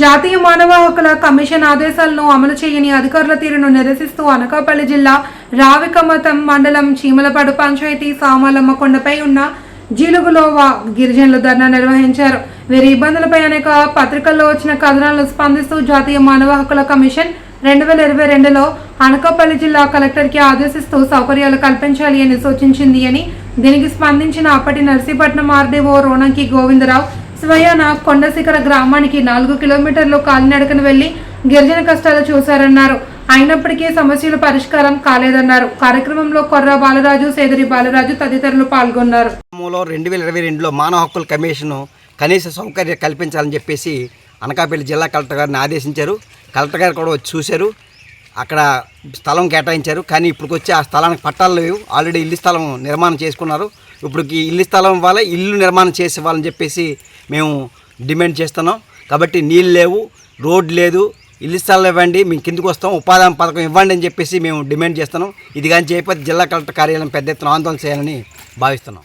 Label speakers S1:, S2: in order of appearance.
S1: జాతీయ మానవ హక్కుల కమిషన్ ఆదేశాలను అమలు చేయని అధికారుల తీరును నిరసిస్తూ అనకాపల్లి జిల్లా రావికమతం మండలం చీమలపాడు పంచాయతీ సామాలమ్మ కొండపై ఉన్న జీలుగులో గిరిజనులు ధర్నా నిర్వహించారు. వీరి ఇబ్బందులపై అనేక పత్రికల్లో వచ్చిన కథనాలను స్పందిస్తూ జాతీయ మానవ హక్కుల కమిషన్ రెండు వేల ఇరవై రెండులో అనకాపల్లి జిల్లా కలెక్టర్కి ఆదేశిస్తూ సౌకర్యాలు కల్పించాలి అని సూచించింది అని దీనికి స్పందించిన అప్పటి నర్సీపట్నం ఆర్డీఓ రోణంకి గోవిందరావు స్వయాన కొండశిఖర గ్రామానికి నాలుగు కిలోమీటర్లు కాలినడకను వెళ్ళి గిరిజన కష్టాలు చూశారన్నారు. అయినప్పటికీ సమస్యల పరిష్కారం కాలేదన్నారు. కార్యక్రమంలో కొర్ర బాలరాజు సేదరి బాలరాజు తదితరులు పాల్గొన్నారు.
S2: మూలో రెండు వేల ఇరవై రెండులో మానవ హక్కుల కమిషన్ కనీస సౌకర్యం కల్పించాలని చెప్పేసి అనకాపల్లి జిల్లా కలెక్టర్ గారిని ఆదేశించారు. కలెక్టర్ గారు కూడా వచ్చి చూశారు. అక్కడ స్థలం కేటాయించారు. కానీ ఇప్పుడు వచ్చి ఆ స్థలానికి పట్టాలు లేవు. ఆల్రెడీ ఇల్లు స్థలం నిర్మాణం చేసుకున్నారు. ఇప్పటికి ఇల్లు స్థలం వల్ల ఇల్లు నిర్మాణం చేసే వాళ్ళని చెప్పేసి మేము డిమాండ్ చేస్తున్నాం. కాబట్టి నీళ్ళు లేవు రోడ్ లేదు. ఇల్లు స్థలం ఇవ్వండి మేము కిందకు వస్తాం. ఉపాధి పథకం ఇవ్వండి అని చెప్పేసి మేము డిమాండ్ చేస్తున్నాం. ఇది కానీ చేయకపోతే జిల్లా కలెక్టర్ కార్యాలయం పెద్ద ఎత్తున ఆందోళన చేయాలని భావిస్తున్నాం.